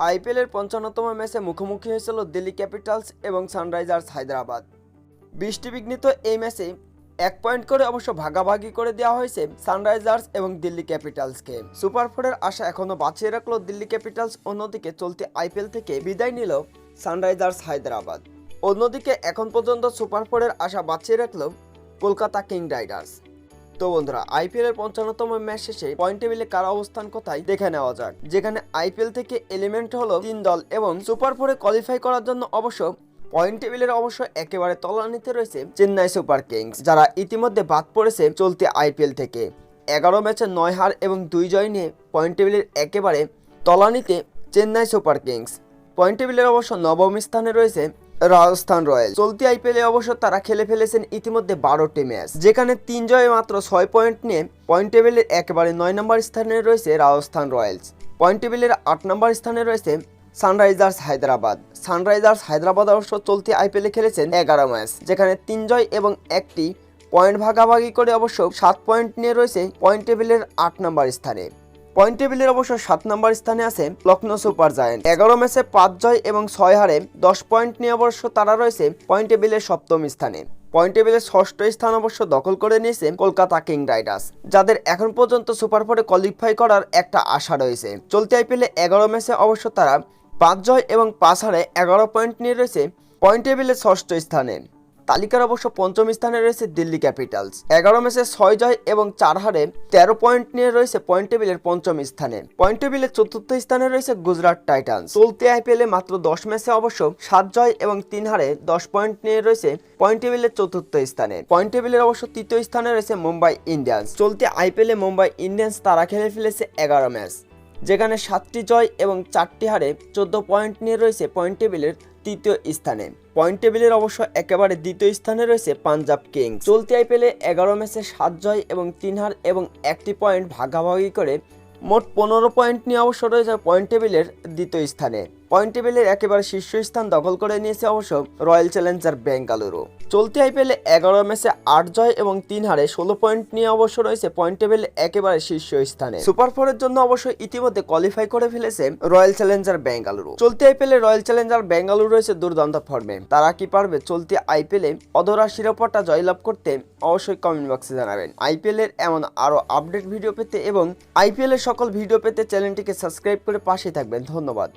আইপিএলের পঞ্চান্নতম ম্যাচে মুখোমুখি হয়েছিল দিল্লি ক্যাপিটালস এবং সানরাইজার্স হায়দ্রাবাদ। বৃষ্টি বিঘ্নিত এই ম্যাচে এক পয়েন্ট করে অবশ্য ভাগাভাগি করে দেওয়া হয়েছে সানরাইজার্স এবং দিল্লি ক্যাপিটালসকে। সুপার ফোরের আশা এখনও বাঁচিয়ে রাখল দিল্লি ক্যাপিটালস, অন্যদিকে চলতি আইপিএল থেকে বিদায় নিল সানরাইজার্স হায়দ্রাবাদ। অন্যদিকে এখন পর্যন্ত সুপার ফোরের আশা বাঁচিয়ে রাখল কলকাতা কিং রাইডার্স। তো বন্ধুরা আইপিএল এর পঞ্চান্নতম ম্যাচ শেষে পয়েন্ট টেবিলে কার অবস্থান কোথায় দেখে নেওয়া যাক। যেখানে আইপিএল থেকে এলিমেন্ট হলো তিন দল এবং সুপার ফোরে কোয়ালিফাই করার জন্য অবশ্য পয়েন্ট টেবিলের অবশ্য একেবারে তলানিতে রয়েছে চেন্নাই সুপার কিংস, যারা ইতিমধ্যে বাদ পড়েছে চলতি আইপিএল থেকে। এগারো ম্যাচে নয় হার এবং দুই জয় নিয়ে পয়েন্ট টেবিলের একেবারে তলানিতে চেন্নাই সুপার কিংস। পয়েন্ট টেবিলের অবশ্য নবম স্থানে রয়েছে রাজস্থান রয়্যাল চলতি আইপিএলে অবশ্য তারা খেলে ফেলেছেন ইতিমধ্যে বারোটি ম্যাচ, যেখানে তিন জয়ে মাত্র ছয় পয়েন্ট নিয়ে পয়েন্ট টেবিলের একেবারে নয় নম্বর স্থানে রয়েছে রাজস্থান রয়্যালস। পয়েন্ট টেবিলের আট নম্বর স্থানে রয়েছে সানরাইজার্স হায়দ্রাবাদ। সানরাইজার্স হায়দ্রাবাদ অবশ্য চলতি আইপিএলে খেলেছেন এগারো ম্যাচ, যেখানে তিন জয় এবং একটি পয়েন্ট ভাগাভাগি করে অবশ্য সাত পয়েন্ট নিয়ে রয়েছে পয়েন্ট টেবিলের আট নম্বর স্থানে। পয়েন্ট টেবিলের অবশ্য সাত নম্বর স্থানে আছে লখনৌ সুপার জায়েন্ট এগারো ম্যাচে পাঁচ জয় এবং ছয় হারে দশ পয়েন্ট নিয়ে অবশ্য তারা রয়েছে পয়েন্ট টেবিলের সপ্তম স্থানে। পয়েন্ট টেবিলের ষষ্ঠ স্থান অবশ্য দখল করে নিয়েছে কলকাতা কিং রাইডার্স, যাদের এখন পর্যন্ত সুপার ফোরে কোয়ালিফাই করার একটা আশা রয়েছে। চলতি আইপিএলে এগারো ম্যাচে অবশ্য তারা পাঁচ জয় এবং পাঁচ হারে এগারো পয়েন্ট নিয়ে রয়েছে পয়েন্ট টেবিলের ষষ্ঠ স্থানে। তালিকার অবশ্য পঞ্চম স্থানে রয়েছে দিল্লি ক্যাপিটালস। এগারো ম্যাচে ছয় জয় এবং চার হারে তেরো পয়েন্ট নিয়ে রয়েছে পয়েন্ট টেবিলের পঞ্চম স্থানে। পয়েন্ট টেবিলের চতুর্থ স্থানে রয়েছে গুজরাট টাইটান্স। চলতি আইপিএলে মাত্র দশ ম্যাচে অবশ্য সাত জয় এবং তিন হারে দশ পয়েন্ট নিয়ে রয়েছে পয়েন্ট টেবিলের চতুর্থ স্থানে। পয়েন্ট টেবিলের অবশ্য তৃতীয় স্থানে রয়েছে মুম্বাই ইন্ডিয়ান্স। চলতি আইপিএলে মুম্বাই ইন্ডিয়ান্স তারা খেলে ফেলেছে এগারো ম্যাচ। যেখানে সাতটি জয় এবং চারটি হারে চোদ্দ পয়েন্ট নিয়ে রয়েছে পয়েন্ট টেবিলের তৃতীয় স্থানে। পয়েন্ট টেবিলের অবশ্য একেবারে দ্বিতীয় স্থানে রয়েছে পাঞ্জাব কিংস চলতি আইপিএলে এগারো ম্যাচে সাত জয় এবং তিন হার এবং একটি পয়েন্ট ভাগাভাগি করে মোট পনেরো পয়েন্ট নিয়ে অবশ্য রয়েছে পয়েন্ট টেবিলের দ্বিতীয় স্থানে। পয়েন্ট টেবিলের একেবারে শীর্ষস্থান দখল করে নিয়েছে অবশ্য রয়্যাল চ্যালেঞ্জার বেঙ্গালুরু। চলতি আইপিএলে এগারো ম্যাচে আট জয় এবং তিন হারে ষোলো পয়েন্ট নিয়ে অবশ্য রয়েছে পয়েন্ট টেবিলে একেবারে শীর্ষ স্থানে সুপার ফোরের জন্য অবশ্য ইতিমধ্যে কোয়ালিফাই করে ফেলেছে রয়্যাল চ্যালেঞ্জার বেঙ্গালুরু। চলতি আইপিএলে রয়্যাল চ্যালেঞ্জার বেঙ্গালুরু রয়েছে দুর্দান্ত ফর্মে তারা কি পারবে চলতি আইপিএলে অধরা শিরোপাটা জয়লাভ করতে অবশ্যই কমেন্ট বক্সে জানাবেন। আইপিএল এর এমন আরও আপডেট ভিডিও পেতে এবং আইপিএল এর সকল ভিডিও পেতে চ্যানেলটিকে সাবস্ক্রাইব করে পাশে থাকবেন। ধন্যবাদ।